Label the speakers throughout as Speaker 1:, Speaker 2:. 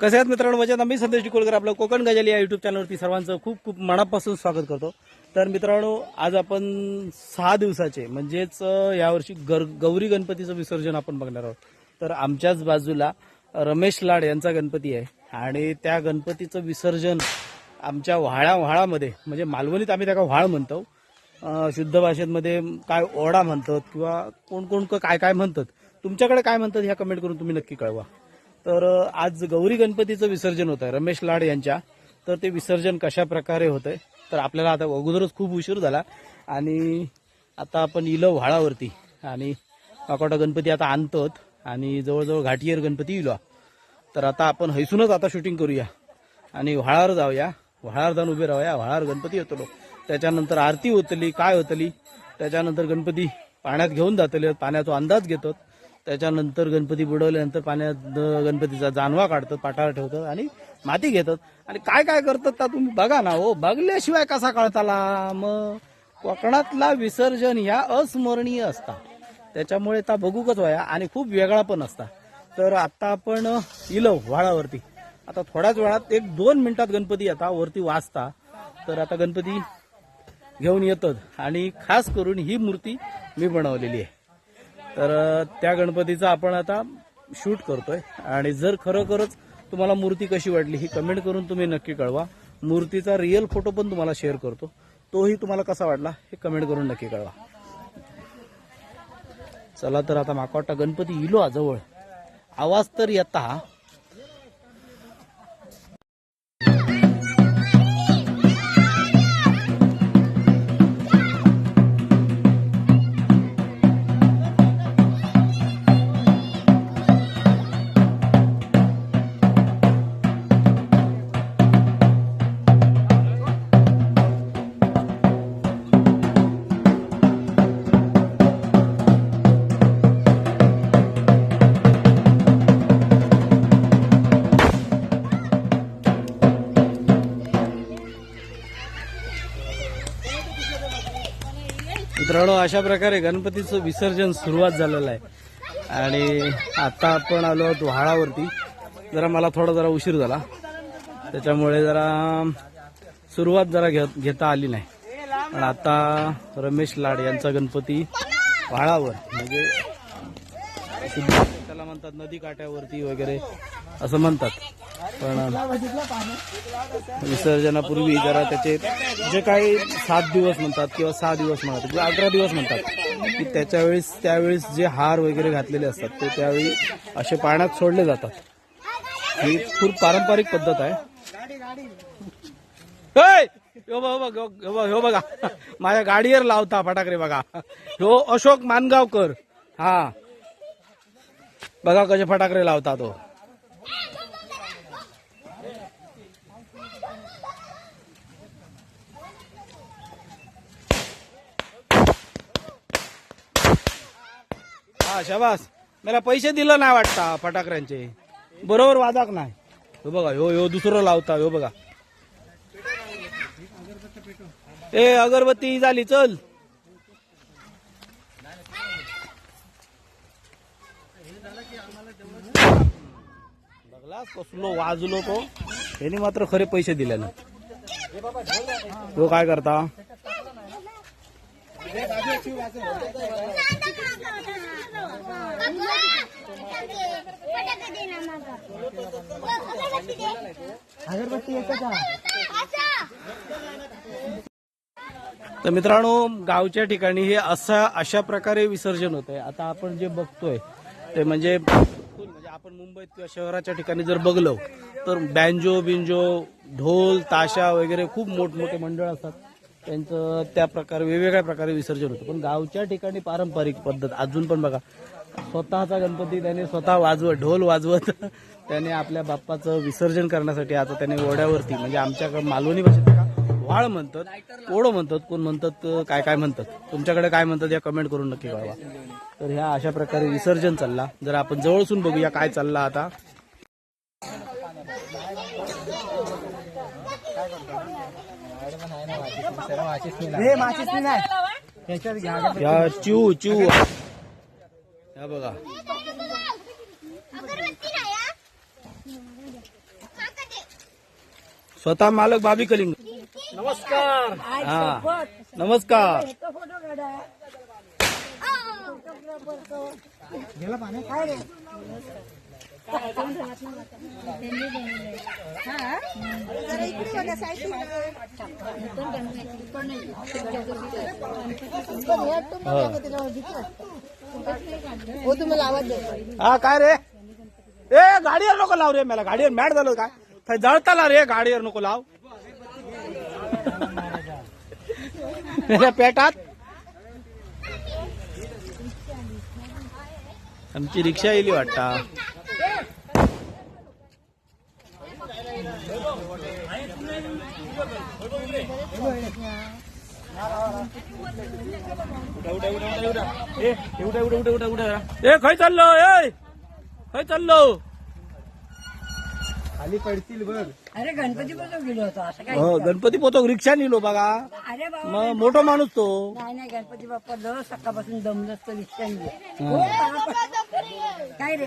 Speaker 1: कसे आहेत मित्रांनो? मजेत? आम्ही संदेश डिकोलकर आपलं कोकण गजाली या युट्यूब चॅनलवरती सर्वांचं खूप खूप मनापासून स्वागत करतो. तर मित्रांनो आज आपण सहा दिवसाचे म्हणजेच यावर्षी गर गौरी गणपतीचं विसर्जन आपण बघणार आहोत. तर आमच्याच बाजूला रमेश लाड यांचा गणपती आहे. आणि त्या गणपतीचं विसर्जन आमच्या व्हाळा व्हाळामध्ये म्हणजे मालवणीत आम्ही त्याला व्हाळ म्हणतो. शुद्ध भाषेमध्ये काय ओढा म्हणतात किंवा कोण कोण क- काय काय म्हणतात? तुमच्याकडे काय म्हणतात ह्या कमेंट करून तुम्ही नक्की कळवा. तर आज गौरी गणपतीचं विसर्जन होत आहे रमेश लाड यांच्या. तर ते विसर्जन कशा प्रकारे होत आहे तर आपल्याला आता अगोदरच खूप उशीर झाला. आणि आता आपण इलो व्हाळावरती आणि काकोटा गणपती आता आणतोत आणि जवळजवळ घाटीयर गणपती इलो. तर आता आपण हैसूनच आता शूटिंग करूया. आणि व्हाळावर जाऊया व्हाळावर जाऊन उभे राहूया व्हाळावर गणपती येतो त्याच्यानंतर आरती होतली काय होतली त्याच्यानंतर गणपती पाण्यात घेऊन जातले पाण्याचा अंदाज घेतात. त्याच्यानंतर गणपती बुडवल्यानंतर पाण्यात गणपतीचा जानवा काढतात पाटावर ठेवतात आणि माती घेतात. आणि काय काय करतात ता तुम्ही बघा ना हो बघल्याशिवाय कसा कळताला? मग कोकणातला विसर्जन ह्या अस्मरणीय असता त्याच्यामुळे त्या बघूकच वया आणि खूप वेगळा पण असता तर आता आपण इलो व्हाळावरती. आता थोड्याच वेळात एक दोन मिनिटात गणपती आता वरती वाचता तर आता गणपती घेऊन येतात. आणि खास करून ही मूर्ती मी बनवलेली आहे. तर त्या गणपतीचा आपण आता शूट करतोय. आणि जर खरोखरच तुम्हाला मूर्ती कशी वाटली ही कमेंट करून तुम्ही नक्की कळवा. मूर्तीचा रिअल फोटो पण तुम्हाला शेअर करतो. तोही तुम्हाला कसा वाटला हे कमेंट करून नक्की कळवा. चला तर आता माका वाटतं गणपती इलो आजवळ. जवळ आवाज तर येता. मित्रांनो अशा प्रकारे गणपतीचं विसर्जन सुरुवात झालेलं आहे. आणि आता आपण आलो आहोत व्हाळावरती. जरा मला थोडा जरा उशीर झाला. त्याच्यामुळे जरा सुरुवात जरा घेत घेता आली नाही. पण आता रमेश लाड यांचा गणपती व्हाळावर म्हणजे त्याला म्हणतात नदी काठ्यावरती वगैरे असं म्हणतात. पण विसर्जनापूर्वी जरा त्याचे जे काही सात दिवस म्हणतात किंवा सहा दिवस म्हणतात किंवा अकरा दिवस म्हणतात की त्याच्यावेळेस त्यावेळेस जे हार वगैरे घातलेले असतात ते त्यावेळी असे पाण्यात सोडले जातात. ही खूप पारंपरिक पद्धत आहे. होय! बघा हो बघा माझ्या गाडीवर लावता फटाकडे बघा. हो अशोक मानगावकर. हा. बघा कसे फटाकडे लावता तो. शाबास. मला पैसे दिलं नाही वाटता फटाकऱ्यांचे. बरोबर वादाक नाही. हो बघा हो हो दुसरं लावता हो बघा. ए अगरबत्ती झाली चल. कसलो वाजलो तो? त्यांनी मात्र खरे पैसे दिले ना. तो काय करता? तर मित्रांनो गावच्या ठिकाणी हे असा अशा प्रकारे विसर्जन होत आहे आता आपण जे बघतोय ते म्हणजे म्हणजे आपण मुंबईत किंवा शहराच्या ठिकाणी जर बघलो तर बँजो बिंजो ढोल ताशा वगैरे खूप मोठमोठे मंडळ असतात. त्यांचं त्या प्रकारे वेगवेगळ्या प्रकारे विसर्जन होतं. पण गावच्या ठिकाणी पारंपरिक पद्धत अजून पण बघा स्वतःचा गणपती त्याने स्वतः वाजवत ढोल वाजवत त्याने आपल्या बाप्पाचं विसर्जन करण्यासाठी आता त्याने ओढ्यावरती म्हणजे आमच्या मालवणी भाषेत व्हाळ म्हणतात ओढ म्हणतात कोण म्हणतात काय काय म्हणतात? तुमच्याकडे काय म्हणतात या कमेंट करून नक्की कळवा. तर ह्या अशा प्रकारे विसर्जन चालला. जर आपण जवळसून बघूया काय चालला आता. या चिऊ चिऊ. या बघा. स्वतः मालक बाबी कलिंग. नमस्कार. हा. नमस्कार.
Speaker 2: हो. हो, तुम्हाला आवाज
Speaker 1: हा काय रे? ए गाडीवर नको लाव रे मला. गाडीवर मॅट झालं काय? काय जळताला रे गाडीवर नको लाव. मेल्या पेटात. आमची रिक्षा येली वाटता. ए खय चाललो ए! खय चाललो?
Speaker 3: खाली पडतील बघ.
Speaker 2: अरे गणपती बरोबर गेलो होतो असं काय?
Speaker 1: हो गणपती पोतो रिक्षा नेलो बघा.
Speaker 2: अरे बाबा
Speaker 1: मग मोठा माणूस तो.
Speaker 2: नाही नाही गणपती बाप्पा दर सकाळपासून दमलं असतं रिक्षाने हो, बापा. काय रे?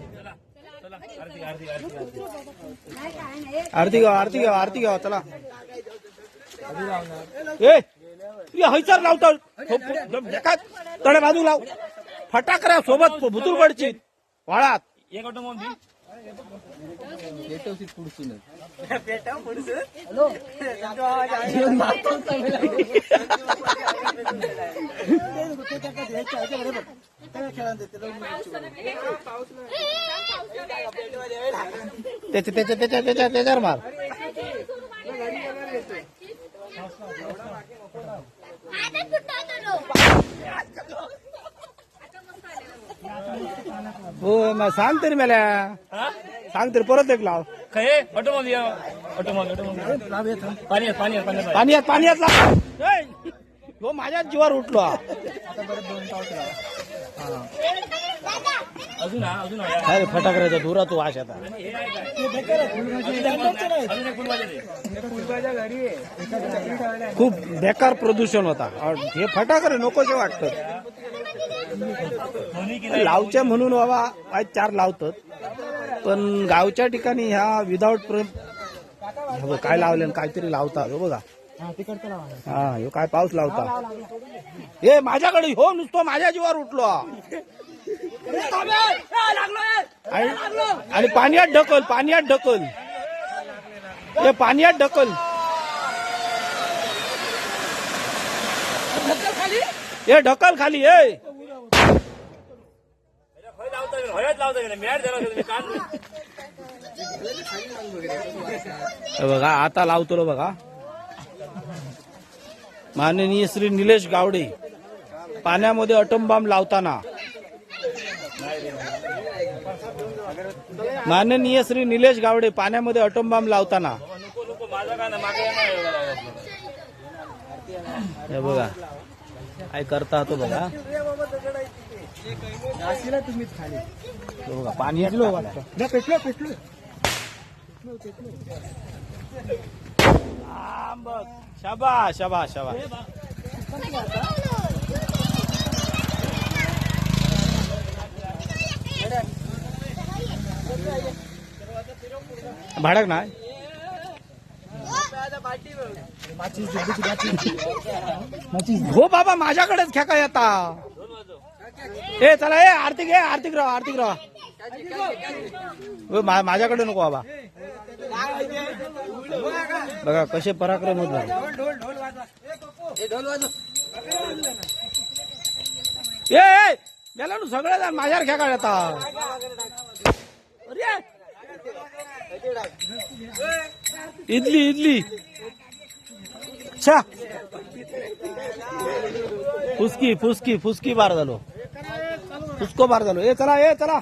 Speaker 1: आरती घ्या आरती घ्या आरती घ्या चला. ए हैसर लावतो तडे बाजू लाव. फटाकऱ्या सोबत भुतूर पडची. वाळात. त्याच्या त्याच्या त्याच्या त्याच्या त्याच्यावर मार. हो मग सांग तरी मला. सांग तरी परत एक लाव. पाण्यात पाण्यात लाव ए, हो माझ्याच जीवावर उठलो. हा. अरे फटाकड्याच्या धुरा तू वाश आता. खूप बेकार प्रदूषण होता. आणि हे फटाकडे नकोसे वाटत लावच्या म्हणून बाबा आज चार लावतात. पण गावच्या ठिकाणी ह्या विदाऊट काय लावले आणि काहीतरी लावतात हो बघा. हा ह्यो काय पाऊस लावता? हे माझ्याकडे हो नुसतं माझ्या जीवावर उठलो. आणि पाण्यात ढकल पाण्यात ढकल. हे पाण्यात ढकल. हे ढकल खाली ए. हे बघा आता लावतो रो बघा. माननीय श्री निलेश गावडे पाण्यामध्ये अटम बॉम्ब लावताना. माननीय श्री निलेश गावडे पाण्यामध्ये अटम बॉम्ब लावताना. हे बघा काय करता तो बघा. हे बघा पाणी वाटतं.
Speaker 3: पेटलो पेटलो
Speaker 1: शबा शबा शबा भाडक ना हो बाबा माझ्याकडेच खेका येता ए चला ए आर्थिक ए आर्थिक राहा आर्थिक राहा माझ्याकडे नको बाबा. बघा कसे पराक्रम होत नाही ए ए, गेला ना सगळे जण माझ्यावर खेळा येता आता इडली इडली. छा. फुसकी फुसकी फुसकी बार झालो. उसको बार झालो ए चला ए चला।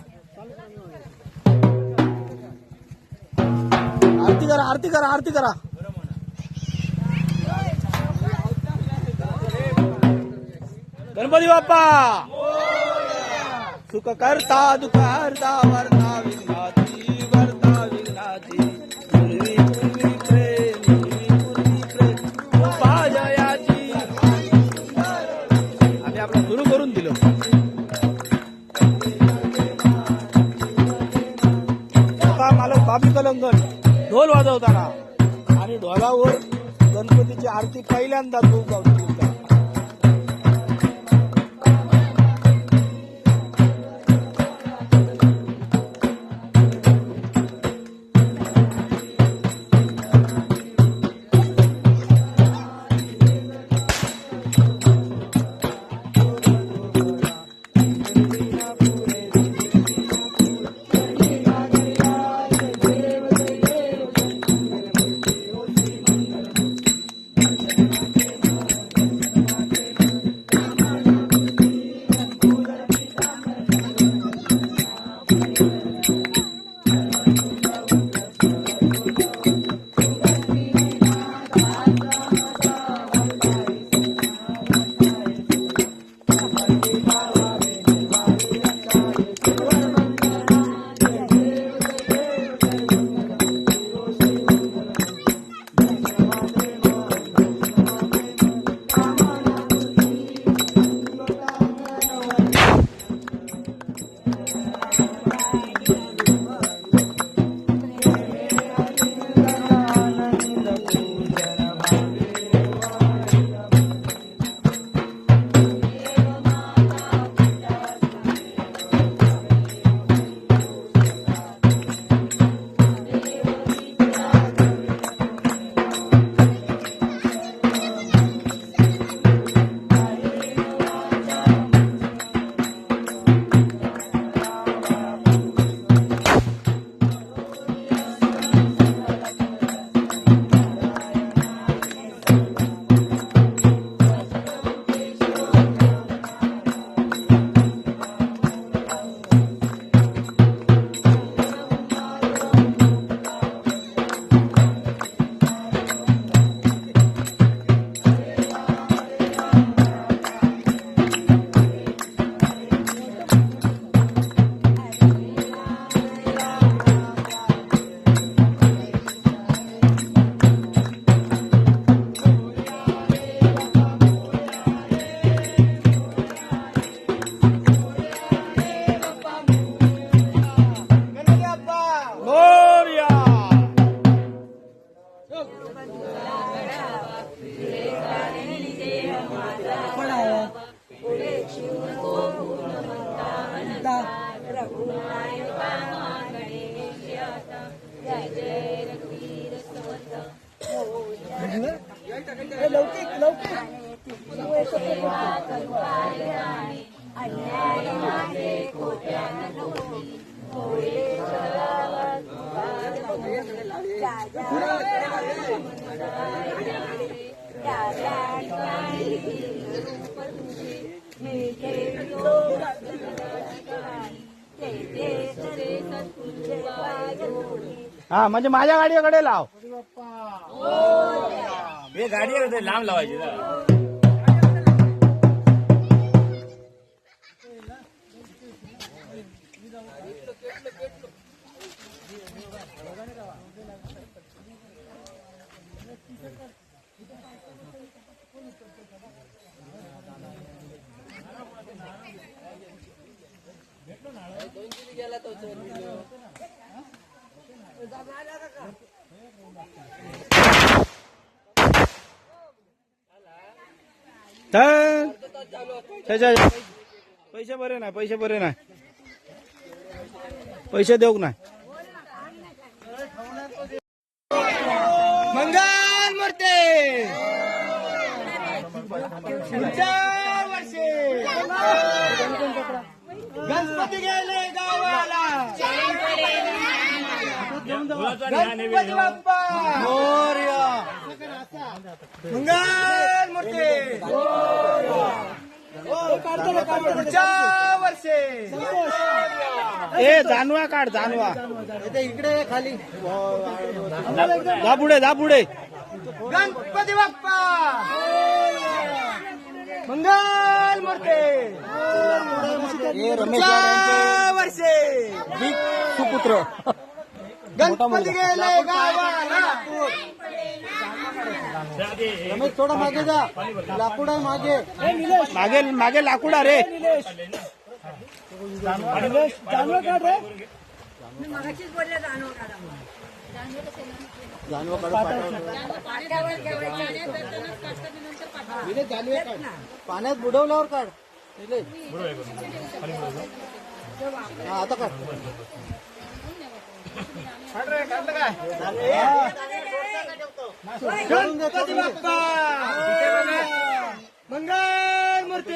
Speaker 2: आरती करा आरती करा आरती करा। गणपती बाप्पा! सुख करता दुःख हरता वरता ढोल वाजवताना. आणि ढोलावर गणपतीची आरती पहिल्यांदा तू गावतो हा म्हणजे माझ्या गाडीकडे लाव.
Speaker 4: हे गाडीकडे लांब लावायची भेटलो ना
Speaker 2: तर त्याच्या पैसे बरे नाही पैसे बरे नाही. पैसे देऊ नाही? मंगल मूर्ती! पुढच्या गणपती गेले गावाला! गणपती बाप्पा! मोरया! मंगल मूर्ती!
Speaker 3: पुढच्या वर्षे!
Speaker 1: ए जानवा काढ जानवा.
Speaker 3: इकडे ये खाली.
Speaker 1: जा पुढे जा पुढे.
Speaker 3: गणपती बाप्पा! मंगल मूर्ती! वर्षे!
Speaker 1: सुपुत्र.
Speaker 3: गणपती गेले गावाला. रमेश थोडा मागे जा. लाकूड आहे मागे.
Speaker 1: मागे मागे लाकडा रे.
Speaker 2: काढा पाठवा.
Speaker 3: पाण्यात बुडवल्यावर काढ. हा, आता काढ. गणपती बाप्पा मंगल मूर्ती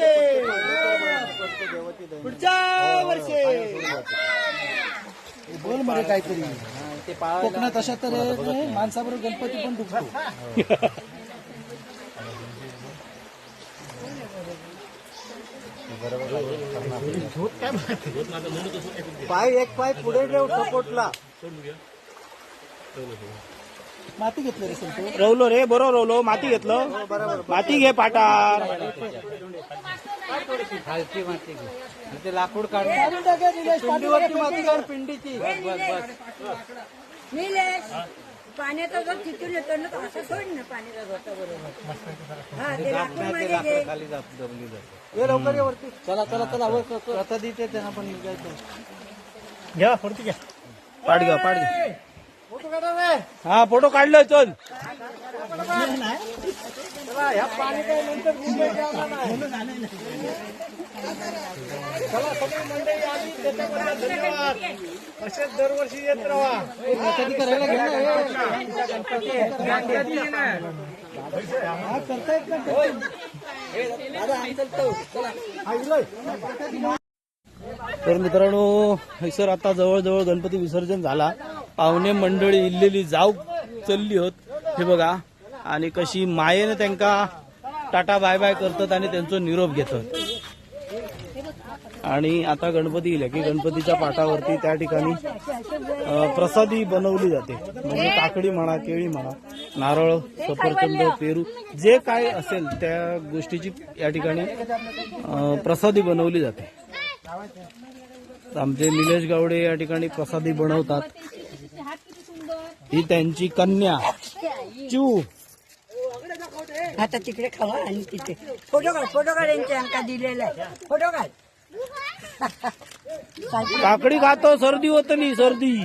Speaker 3: पुढच्या वर्षी बोलमध्ये काहीतरी कोकणात अशा तर माणसाबरोबर गणपती पण दुखतो पाय एक पाय पुढे ठेव सपोर्टला. माती घेतली रे संतोष
Speaker 1: रवलो रे बरोबर रवलो माती घेतलं. माती घे पाटार.
Speaker 3: लाकूड काढ पिंडीवरची माती काढ पिंडीची.
Speaker 2: निलेश. पाण्याचा जर तिथून येतो ना तर असं सोड ना पाण्याचा घोटा बरोबर. हा ते लाकूड मागे घे.
Speaker 3: ये लवकर ये वरती. चला चला चला वर कर, कर. आता देते त्यांना पण निघायचं
Speaker 1: घ्या फोडती घ्या. पाठ घ्या पाठ घ्या
Speaker 3: फोटो काढा रे.
Speaker 1: हा फोटो काढलं चल.
Speaker 3: चला ह्या पाणी काय नंतर मुंबईत जाणार नाही. चला सगळी मंडळी आली त्याच्याबद्दल धन्यवाद. असेच दरवर्षी येत राहा.
Speaker 1: तर मित्रांनो सर आता जवळजवळ गणपती विसर्जन झाला. पाहुणे मंडळी इल्लेली जाऊ चलली होत. हे बघा आणि कशी मायेने त्यांका टाटा बाय बाय करतात आणि त्यांचा निरोप घेतात. आणि आता गणपती येईल की गणपतीच्या पाठावरती त्या ठिकाणी प्रसादी बनवली जाते. म्हणजे काकडी म्हणा केळी म्हणा नारळ सफरचंद पेरू जे काय असेल त्या गोष्टीची या ठिकाणी प्रसादी बनवली जाते. आमचे निलेश गावडे या ठिकाणी प्रसादी बनवतात. ही त्यांची कन्या. चू.
Speaker 2: आता तिकडे खावा आणि तिथे. फोटो काढ फोटो काढ यांच्या अंका दिलेला आहे. फोटो काढ.
Speaker 1: काकडी खातो सर्दी होत नाही सर्दी.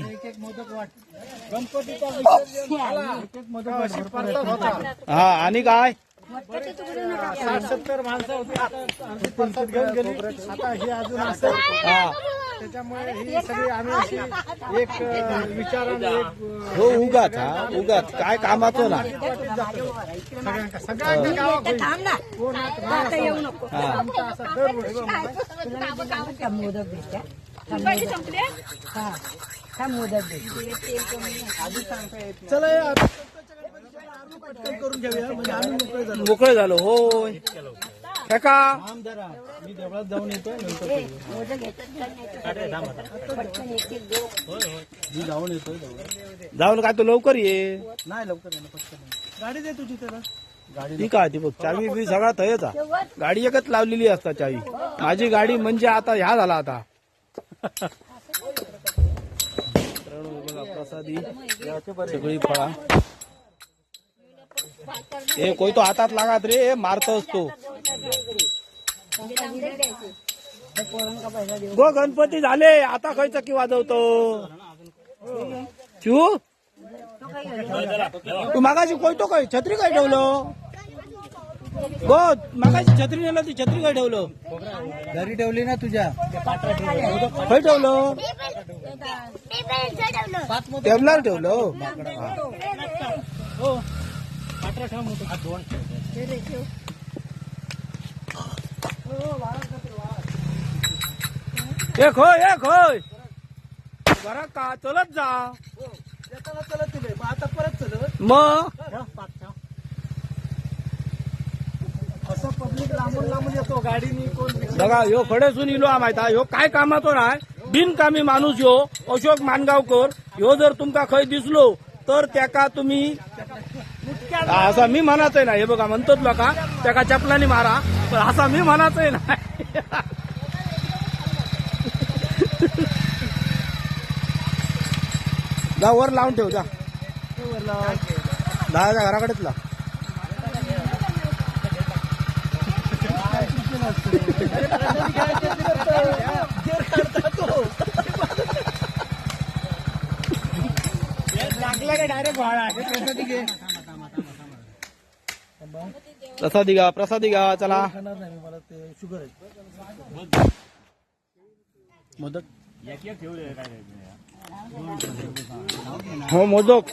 Speaker 1: हा आणि काय?
Speaker 3: साठ सत्तर माणसं होती आता ही अजून असं
Speaker 1: हा.
Speaker 3: त्याच्यामुळे ही सगळी आम्ही अशी एक विचाराने
Speaker 1: हो उगाच हा उगाच. काय कामाचं ना?
Speaker 3: सगळ्यांका सगळ्यांच्या गावात होईल.
Speaker 2: थांब ना.
Speaker 3: कोण आता
Speaker 2: आता येऊ नको.
Speaker 1: हा
Speaker 3: आमचा असा दरवर्षी
Speaker 2: तुला मी दिला ना त्या मोदक
Speaker 3: चला या पटकन करून घेऊया म्हणजे आम्ही मोकळे झालो
Speaker 1: मोकळे झालो होय. हे का
Speaker 3: थांब जरा मी देवळात जाऊन येतो मी जाऊन येतोय.
Speaker 1: जाऊन काय तू लवकर ये.
Speaker 3: नाही लवकर गाडी दे तुझी त्याला गाडी
Speaker 1: ती काय ती बघ चावी बी सगळा थयचा गाडी एकच लावलेली असता चावी. माझी गाडी म्हणजे आता ह्या झाला आता. प्रसादी सगळी फळा. ए कोई तो हातात लागात रे मारत असतो गो गणपती झाले. आता खय चकी वाजवतो? चू तू मागाशी कोयतो काय? छत्री काय ठेवलं? गो मागाशी छत्री नेलं ती छत्री काय ठेवलं?
Speaker 3: घरी ठेवली ना तुझ्या.
Speaker 1: खय ठेवलं? टेबलावर ठेवलं. एक होय एक होय. बरा का चलत जा.
Speaker 3: येताना चलत दिले मग आता परत चलत.
Speaker 1: मग?
Speaker 3: ठेव, पाठ ठेव. असं पब्लिक लांबून लांबून येतो गाडीनी कोण
Speaker 1: बघा ह्यो खडेसून इलो हा माहिती ह्यो काय कामाचो नाही बिनकामी माणूस ह्यो. अशोक मानगावकर. ह्यो जर तुमका खंय दिसलो तर त्याका तुम्ही असा मी म्हणाचंय ना हे बघा म्हणतोच लोका. त्याका चपलानी मारा. पण असा मी म्हणाचंय नाही जा वर लावून ठेव जा. दहाच्या घराकडेच ला
Speaker 3: लागला का डायरेक्ट प्रसादी
Speaker 1: घ्या प्रसादी घ्या चला
Speaker 3: खाणार नाही मी, मला ते शुगर आहे.
Speaker 1: मोदक? हो मोदक.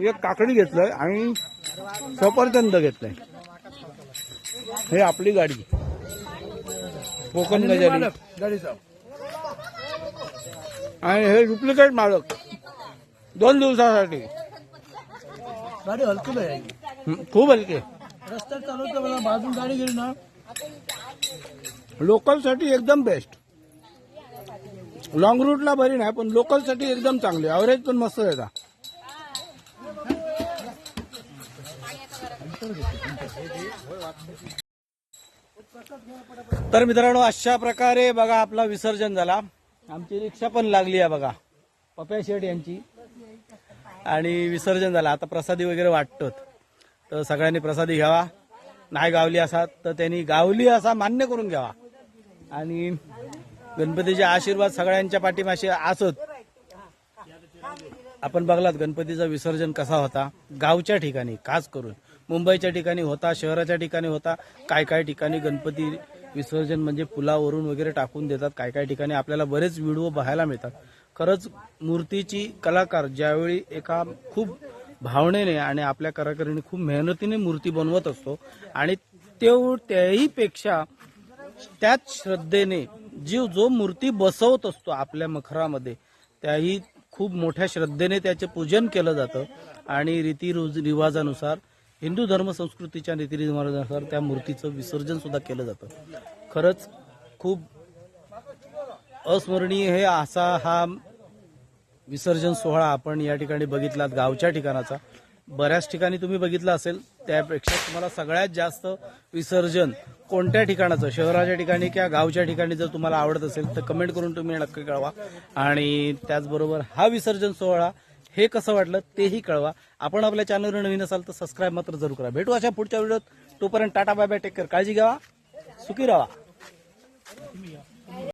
Speaker 1: एक काकडी घेतलंय आणि सफरचंद घेतलंय. हे आपली गाडी. कोकण गजाली.
Speaker 3: गाडीचा
Speaker 1: आणि हे डुप्लिकेट मालक. दोन दिवसासाठी.
Speaker 3: गाडी हलकी आहे.
Speaker 1: हं, खूप हलके
Speaker 3: रस्त्यात चालवतो मला बाजून गाडी गेली ना.
Speaker 1: लोकलसाठी एकदम बेस्ट लॉंग रूटला बरी नाही पण लोकलसाठी एकदम चांगली. अवरेज पण मस्त येतात तर मित्रांनो अशा प्रकारे बघा आपला विसर्जन झाला. आमची रिक्षा पण लागली आहे बघा. पप्या शेठ यांची. आणि विसर्जन झालं. आता प्रसादी वगैरे वाटतोत. तर सगळ्यांनी प्रसादी घ्यावा. नाही गावली असा तर त्यांनी गावली असा मान्य करून घ्यावा. आणि गणपतीचे आशीर्वाद सगळ्यांच्या पाठीमाशी असत. आपण बघलात गणपतीचा विसर्जन कसा होता. गावच्या ठिकाणी खास करून. मुंबईच्या ठिकाणी होता शहराच्या ठिकाणी होता. काय काय ठिकाणी गणपती विसर्जन म्हणजे पुलावरून वगैरे टाकून देतात. काय काय ठिकाणी आपल्याला बरेच व्हिडिओ पाहायला मिळतात. खरंच मूर्तीची कलाकार ज्यावेळी एका खूप भावनेने आणि आपल्या कलाकारांनी खूप मेहनतीने मूर्ती बनवत असतो. आणि तेव त्याही पेक्षा त्याच श्रद्धेने जीव जो मूर्ती बसवत असतो आपल्या मखरामध्ये त्याही खूप मोठ्या श्रद्धेने त्याचे पूजन केलं जातं. आणि रीती रिवाजानुसार हिंदू धर्म संस्कृतीच्या रीतिरिवाजानुसार त्या मूर्तीचं विसर्जन सुद्धा केलं जातं. खरंच खूप अस्मरणीय हे असा हा विसर्जन सोहळा आपण या ठिकाणी बघितलात गावच्या ठिकाणाचा. बऱ्याच ठिकाणी तुम्ही बघितलं असेल त्यापेक्षा तुम्हाला सगळ्यात जास्त विसर्जन कोणत्या ठिकाणाचं? शहराच्या ठिकाणी किंवा गावच्या ठिकाणी जर तुम्हाला आवडत असेल तर कमेंट करून तुम्ही नक्की कळवा. आणि त्याचबरोबर हा विसर्जन सोहळा हे कसं वाटलं तेही कळवा. आपण आपल्या चॅनलवर नवीन असाल तर सबस्क्राईब मात्र जरूर करा. भेटू अशा पुढच्या व्हिडिओत. तोपर्यंत टाटा बाय बाय टेक कर काळजी घ्यावा सुखी राहा.